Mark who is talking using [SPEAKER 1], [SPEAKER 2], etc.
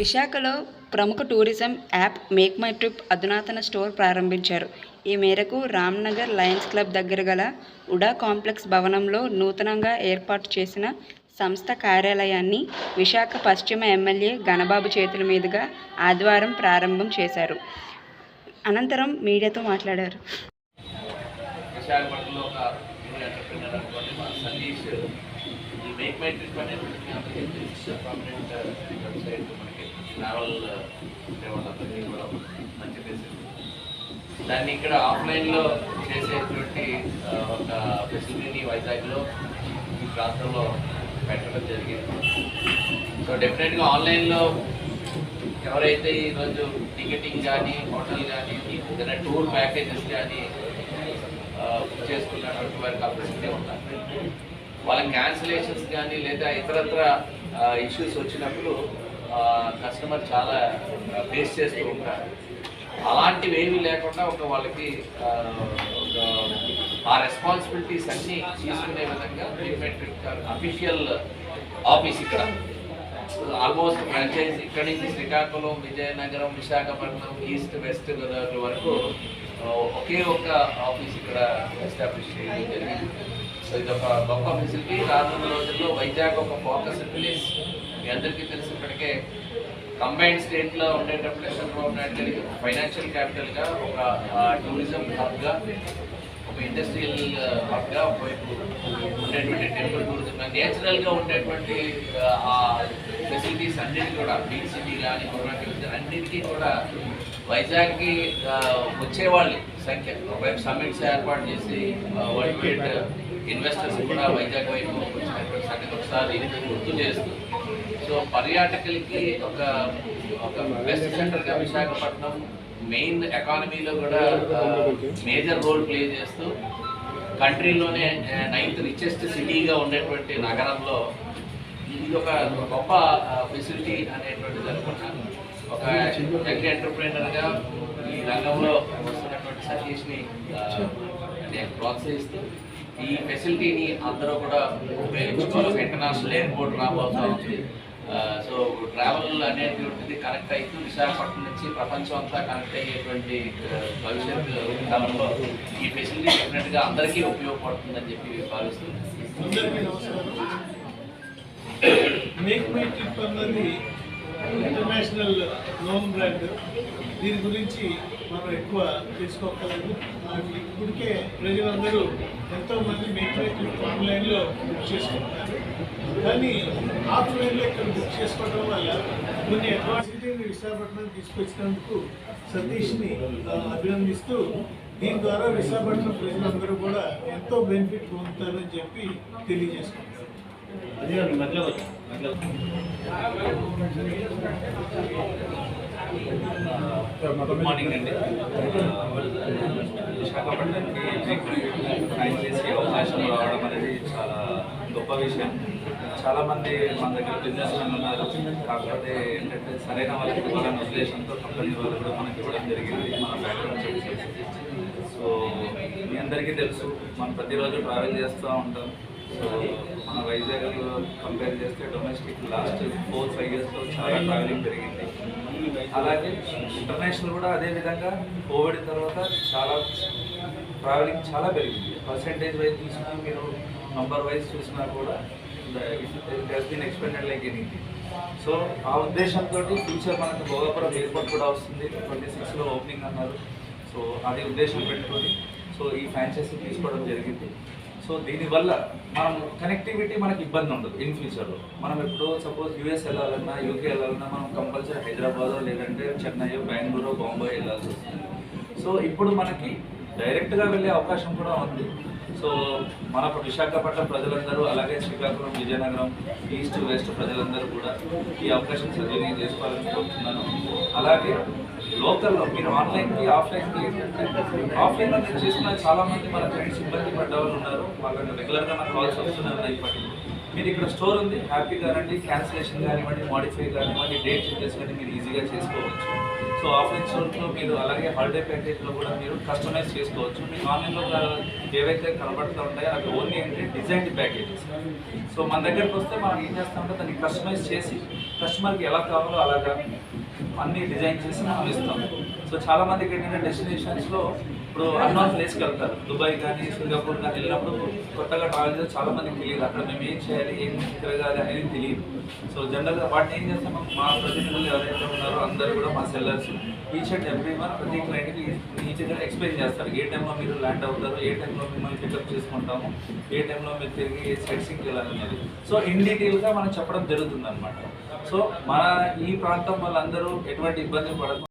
[SPEAKER 1] విశాఖలో ప్రముఖ tourism app Make My Trip అధునాతన స్టోర్ ప్రారంభించారు. ఈ మేరకు రామ్నగర్ లయన్స్ క్లబ్ దగ్గర గల ఉడా కాంప్లెక్స్ భవనంలో నూతనంగా ఏర్పాటు చేసిన సంస్థ కార్యాలయాన్ని విశాఖ పశ్చిమ ఎమ్మెల్యే గణబాబు చేతుల మీదుగా ఆదివారం ప్రారంభం చేశారు. అనంతరం మీడియాతో మాట్లాడారు.
[SPEAKER 2] మేక్ మై ట్రిప్ అనేది పర్మనెంట్ వెబ్సైట్ మనకి ట్రావెల్ వాళ్ళందరికీ కూడా మంచి ఫెసిలిటీ దాన్ని ఇక్కడ ఆఫ్లైన్లో చేసేటువంటి ఒక ఫెసిలిటీని వైజాగ్లో ఈ ప్రాంతంలో పెట్టడం జరిగింది. సో డెఫినెట్గా ఆన్లైన్లో ఎవరైతే ఈరోజు టికెటింగ్ కానీ హోటల్ కానీ ఏదైనా టూర్ ప్యాకేజెస్ కానీ బుక్ చేసుకున్నటువంటి వారికి ఆ ఫెసిలిటీ ఉంటారు వాళ్ళ క్యాన్సిలేషన్స్ కానీ లేదా ఇతరత్ర ఇష్యూస్ వచ్చినప్పుడు కస్టమర్ చాలా ఫేస్ చేస్తూ ఉంటారు. అలాంటివి ఏమీ లేకుండా ఒక వాళ్ళకి ఆ, ఒక ఆ రెస్పాన్సిబిలిటీస్ అన్నీ తీసుకునే విధంగా ట్రీట్మెంట్ అఫీషియల్ ఆఫీస్ ఇక్కడ. ఆల్మోస్ట్ ఫ్రాంచైజ్ ఇక్కడ నుంచి శ్రీకాకుళం విజయనగరం విశాఖపట్నం ఈస్ట్ వెస్ట్ గోదావరి వరకు ఒకే ఒక్క ఆఫీస్ ఇక్కడ ఎస్టాబ్లిష్ చేయడం జరిగింది. ఇది ఒక గొప్ప ఫెసిలిటీ. రానున్న రోజుల్లో వైజాగ్ ఒక ఫోకస్ ప్లేస్ మీ అందరికీ తెలిసి ఇప్పటికే కంబైన్డ్ స్టేట్లో ఉండేటప్పుడు చంద్రబాబు నాయుడు గారికి ఫైనాన్షియల్ క్యాపిటల్గా ఒక టూరిజం హబ్గా ఒక ఇండస్ట్రియల్ హబ్గా ఒకవైపు ఉండేటువంటి టెంపుల్ టూరిజం నేచురల్గా ఉండేటువంటి ఆ ఫెసిలిటీస్ అన్నిటి కూడా బీచ్ సిటీ కానీ కొరణ అన్నిటికీ కూడా వైజాగ్కి వచ్చేవాళ్ళు సంఖ్య. ఒకవైపు సమ్మిట్స్ ఏర్పాటు చేసి వరల్డ్ ఇన్వెస్టర్స్ కూడా వైజాగ్ వైపు వచ్చినటువంటి సంగతి ఒకసారి గుర్తు చేస్తూ సో పర్యాటకులకి ఒక ఒక బెస్ట్ సెంటర్గా విశాఖపట్నం మెయిన్ ఎకానమీలో కూడా మేజర్ రోల్ ప్లే చేస్తూ కంట్రీలోనే నైన్త్ రిచెస్ట్ సిటీగా ఉండేటువంటి నగరంలో ఇది ఒక గొప్ప ఫెసిలిటీ అనేటువంటిది అనుకున్నాను ఒక యంగ్ ఎంటర్ప్రీనర్గా ఈ రంగంలో వస్తున్నటువంటి సతీష్ని నేను ప్రోత్సహిస్తూ ఈ ఫెసిలిటీని అందరూ కూడా ఉపయోగించుకోవాలి. ఇంటర్నేషనల్ ఎయిర్పోర్ట్ రాబోతా ఉంది సో ట్రావెల్ అనేటువంటిది కనెక్ట్ అవుతూ విశాఖపట్నం నుంచి ప్రపంచం అంతా కనెక్ట్ అయ్యేటువంటి భవిష్యత్ కాలంలో ఈ ఫెసిలిటీ డెఫినెట్గా అందరికీ ఉపయోగపడుతుందని చెప్పి భావిస్తున్నాను
[SPEAKER 3] అందరికీ ట్రిప్ అన్నది ఇంటర్నేషనల్ నోన్ బ్రాండ్ దీని గురించి మనం ఎక్కువ తెలుసుకోగలదు మనకి ఇప్పటికే ప్రజలందరూ ఎంతో మంది ఆన్లైన్లో బుక్ చేసుకుంటారు కానీ ఆఫ్లైన్లో ఇక్కడ బుక్ చేసుకోవడం వల్ల కొన్ని అడ్వాన్సిటీని విశాఖపట్నం తీసుకొచ్చినందుకు సతీష్ని అభినందిస్తూ దీని ద్వారా విశాఖపట్నం ప్రజలందరూ కూడా ఎంతో బెనిఫిట్ పొందుతారని చెప్పి తెలియజేసుకుంటారు
[SPEAKER 4] గుడ్ మార్నింగ్ అండి. విశాఖపట్నానికి ట్రైన్ చేసే అవకాశం రావడం అనేది చాలా గొప్ప విషయం. చాలామంది మన దగ్గర బిజినెస్ మెన్ ఉన్నారు. కాకపోతే ఏంటంటే సరైన వాళ్ళకి ఇవ్వాలనే ఉద్దేశంతో కంపెనీ వాళ్ళు కూడా మనకి ఇవ్వడం జరిగింది మన బ్యాక్గ్రౌండ్ చెక్ చేసి సో మీ అందరికీ తెలుసు మనం ప్రతిరోజు ట్రావెల్ చేస్తూ ఉంటాం. సో మన వైజాగ్ కంపేర్ చేస్తే డొమెస్టిక్ లాస్ట్ ఫోర్ ఫైవ్ ఇయర్స్లో చాలా ట్రావెలింగ్ పెరిగింది. అలాగే ఇంటర్నేషనల్ కూడా అదే విధంగా కోవిడ్ తర్వాత చాలా ట్రావెలింగ్ చాలా పెరిగింది. పర్సంటేజ్ వైజ్ చూసినా మీరు నంబర్ వైజ్ చూసినా కూడా he's been expended like anything so ఆ ఉద్దేశంతో ఫ్యూచర్ మనకు భోగాపురం ఎయిర్పోర్ట్ కూడా వస్తుంది. ట్వంటీ సిక్స్లో ఓపెనింగ్ అన్నారు. సో అది ఉద్దేశం పెట్టుకొని సో ఈ ఫ్రాంచైజీ తీసుకోవడం జరిగింది. సో దీనివల్ల మనం కనెక్టివిటీ మనకి ఇబ్బంది ఉండదు ఇన్ ఫ్యూచర్లో మనం ఎప్పుడు సపోజ్ యూఎస్ వెళ్ళాలన్నా యూకే వెళ్ళాలన్నా మనం కంపల్సరీ హైదరాబాద్ లేదంటే చెన్నై బెంగళూరు బాంబే వెళ్ళాల్సి వస్తుంది. సో ఇప్పుడు మనకి డైరెక్ట్గా వెళ్ళే అవకాశం కూడా ఉంది. సో మన విశాఖపట్నం ప్రజలందరూ అలాగే శ్రీకాకుళం విజయనగరం ఈస్ట్ వెస్ట్ ప్రజలందరూ కూడా ఈ అవకాశం సద్వినియోగం చేసుకోవాలని కోరుతున్నాను. అలాగే లోకల్లో మీరు ఆన్లైన్కి ఆఫ్లైన్కి ఆఫ్లైన్లో నేను చేసిన చాలామంది మన ఫ్రెండ్స్ ఇబ్బంది పడ్డవాళ్ళు ఉన్నారు. వాళ్ళకి రెగ్యులర్గా నాకు కాల్స్ వస్తున్నారు ఇప్పటికీ మీరు ఇక్కడ స్టోర్ ఉంది హ్యాపీ రండి క్యాన్సిలేషన్ కానివ్వండి మాడిఫై కానివ్వండి డేట్ చేంజెస్ కానీ మీరు ఈజీగా చేసుకోవచ్చు. సో ఆఫ్లైన్ స్టోర్లో మీరు అలాగే హాలిడే ప్యాకేజ్లో కూడా మీరు కస్టమైజ్ చేసుకోవచ్చు. మీకు ఆన్లైన్లో ఏవైతే కనబడుతూ ఉంటాయో అవి ఓన్లీ అంటే డిజైన్ ప్యాకేజెస్ సో మన దగ్గరకు వస్తే మనం ఏం చేస్తామంటే దాన్ని కస్టమైజ్ చేసి కస్టమర్కి ఎలా కావాలో అలాగా అన్ని డిజైన్ చేసి మనం ఇస్తాం. సో చాలామందికి ఏంటంటే డెస్టినేషన్స్లో ఇప్పుడు అన్నోన్ ప్లేస్కి వెళ్తారు. దుబాయ్ కానీ సింగపూర్ కానీ వెళ్ళినప్పుడు కొత్తగా ట్రావెల్ చేస్తే చాలామందికి తెలియదు. అక్కడ మేము ఏం చేయాలి ఏం తిరగాలి అనేది తెలియదు. సో జనరల్గా వాటిని ఏం చేస్తాం? మా ప్రతినిధులు ఎవరైతే ఉన్నారో అందరూ కూడా మా sellers each and every one ప్రతి క్లయింట్కి ఈచ్ దగ్గర ఎక్స్ప్లెయిన్ చేస్తారు. ఏ టైంలో మీరు ల్యాండ్ అవుతారు ఏ టైంలో మిమ్మల్ని పికప్ చేసుకుంటాము ఏ టైంలో మీరు తిరిగి సైట్ సింగ్ వెళ్ళాలనేది. సో ఇన్ డీటెయిల్గా మనం చెప్పడం జరుగుతుంది అనమాట సో మన ఈ ప్రాంతం వాళ్ళందరూ ఎటువంటి ఇబ్బంది పడదు